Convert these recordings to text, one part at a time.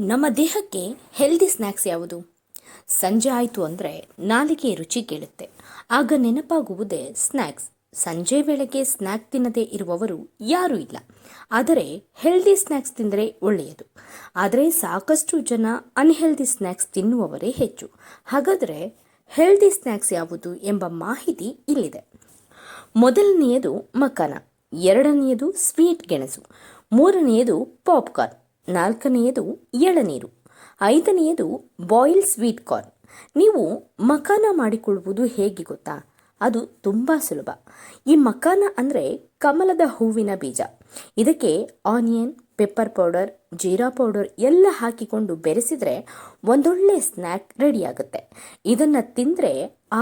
ನಮ್ಮ ದೇಹಕ್ಕೆ healthy snacks ಯಾವುದು? ಸಂಜೆ ಆಯಿತು ಅಂದರೆ ನಾಲಿಗೆ ರುಚಿ ಕೇಳುತ್ತೆ. ಆಗ ನೆನಪಾಗುವುದೇ ಸ್ನ್ಯಾಕ್ಸ್ ಸಂಜೆ ವೇಳೆಗೆ ಸ್ನ್ಯಾಕ್ ತಿನ್ನದೇ ಇರುವವರು ಯಾರೂ ಇಲ್ಲ. ಆದರೆ ಹೆಲ್ದಿ ಸ್ನ್ಯಾಕ್ಸ್ ತಿಂದರೆ ಒಳ್ಳೆಯದು. ಆದರೆ ಸಾಕಷ್ಟು ಜನ ಅನ್ಹೆಲ್ದಿ ಸ್ನ್ಯಾಕ್ಸ್ ತಿನ್ನುವವರೇ ಹೆಚ್ಚು. ಹಾಗಾದರೆ ಹೆಲ್ದಿ ಸ್ನ್ಯಾಕ್ಸ್ ಯಾವುದು ಎಂಬ ಮಾಹಿತಿ ಇಲ್ಲಿದೆ. ಮೊದಲನೆಯದು ಮಕ್ಕನ, ಎರಡನೆಯದು ಸ್ವೀಟ್ ಗೆಣಸು, ಮೂರನೆಯದು ಪಾಪ್ಕಾರ್ನ್ ನಾಲ್ಕನೆಯದು ಎಳನೀರು ಐದನೆಯದು ಬಾಯಿಲ್ ಸ್ವೀಟ್ ಕಾರ್ನ್ ನೀವು ಮಖಾನ ಮಾಡಿಕೊಳ್ಳುವುದು ಹೇಗೆ ಗೊತ್ತಾ? ಅದು ತುಂಬ ಸುಲಭ. ಈ ಮಕಾನ ಅಂದರೆ ಕಮಲದ ಹೂವಿನ ಬೀಜ. ಇದಕ್ಕೆ ಆನಿಯನ್, ಪೆಪ್ಪರ್ ಪೌಡರ್, ಜೀರಾ ಪೌಡರ್ ಎಲ್ಲ ಹಾಕಿಕೊಂಡು ಬೆರೆಸಿದರೆ ಒಂದೊಳ್ಳೆ ಸ್ನ್ಯಾಕ್ ರೆಡಿಯಾಗುತ್ತೆ ಇದನ್ನು ತಿಂದರೆ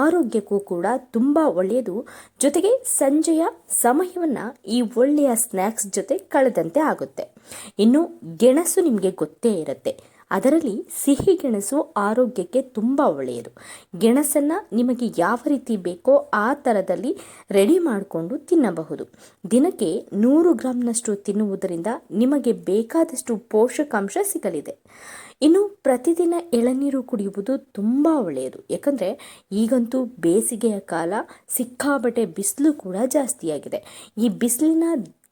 ಆರೋಗ್ಯಕ್ಕೂ ಕೂಡ ತುಂಬ ಒಳ್ಳೆಯದು. ಜೊತೆಗೆ ಸಂಜೆಯ ಸಮಯವನ್ನು ಈ ಒಳ್ಳೆಯ ಸ್ನ್ಯಾಕ್ಸ್ ಜೊತೆ ಕಳೆದಂತೆ ಆಗುತ್ತೆ. ಇನ್ನು ಗೆಣಸು ನಿಮಗೆ ಗೊತ್ತೇ ಇರುತ್ತೆ. ಅದರಲ್ಲಿ ಸಿಹಿ ಗೆಣಸು ಆರೋಗ್ಯಕ್ಕೆ ತುಂಬ ಒಳ್ಳೆಯದು. ಗೆಣಸನ್ನು ನಿಮಗೆ ಯಾವ ರೀತಿ ಬೇಕೋ ಆ ಥರದಲ್ಲಿ ರೆಡಿ ಮಾಡಿಕೊಂಡು ತಿನ್ನಬಹುದು. ದಿನಕ್ಕೆ ನೂರು ಗ್ರಾಮ್ನಷ್ಟು ತಿನ್ನುವುದರಿಂದ ನಿಮಗೆ ಬೇಕಾದಷ್ಟು ಪೋಷಕಾಂಶ ಸಿಗಲಿದೆ. ಇನ್ನು ಪ್ರತಿದಿನ ಎಳನೀರು ಕುಡಿಯುವುದು ತುಂಬ ಒಳ್ಳೆಯದು. ಯಾಕಂದರೆ ಈಗಂತೂ ಬೇಸಿಗೆಯ ಕಾಲ ಸಿಕ್ಕಾಬಟ್ಟೆ ಬಿಸಿಲು ಕೂಡ ಜಾಸ್ತಿಯಾಗಿದೆ. ಈ ಬಿಸಿಲಿನ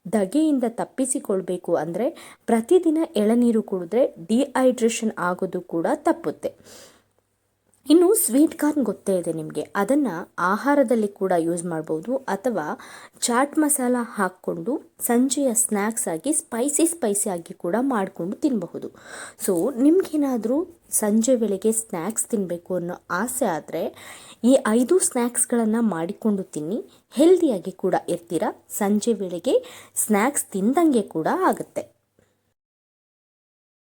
ಧಗೆಯಿಂದ ತಪ್ಪಿಸಿಕೊಳ್ಬೇಕು ಅಂದರೆ ಪ್ರತಿದಿನ ಎಳನೀರು ಕುಡಿದ್ರೆ ಡಿಹೈಡ್ರೇಷನ್ ಆಗೋದು ಕೂಡ ತಪ್ಪುತ್ತೆ. ಸ್ವೀಟ್ ಕಾರ್ನ್ ಗೊತ್ತೇ ಇದೆ ನಿಮಗೆ. ಅದನ್ನು ಆಹಾರದಲ್ಲಿ ಕೂಡ ಯೂಸ್ ಮಾಡ್ಬೋದು. ಅಥವಾ ಚಾಟ್ ಮಸಾಲ ಹಾಕ್ಕೊಂಡು ಸಂಜೆಯ ಸ್ನ್ಯಾಕ್ಸ್ ಆಗಿ ಸ್ಪೈಸಿ ಸ್ಪೈಸಿ ಆಗಿ ಕೂಡ ಮಾಡಿಕೊಂಡು ತಿನ್ನಬಹುದು ಸೊ ನಿಮಗೇನಾದರೂ ಸಂಜೆ ವೇಳೆಗೆ ಸ್ನ್ಯಾಕ್ಸ್ ತಿನ್ನಬೇಕು ಅನ್ನೋ ಆಸೆ ಆದರೆ ಈ ಐದು ಸ್ನ್ಯಾಕ್ಸ್ಗಳನ್ನು ಮಾಡಿಕೊಂಡು ತಿನ್ನಿ. ಹೆಲ್ದಿಯಾಗಿ ಕೂಡ ಇರ್ತೀರ. ಸಂಜೆ ವೇಳೆಗೆ ಸ್ನ್ಯಾಕ್ಸ್ ತಿಂದಂಗೆ ಕೂಡ ಆಗುತ್ತೆ.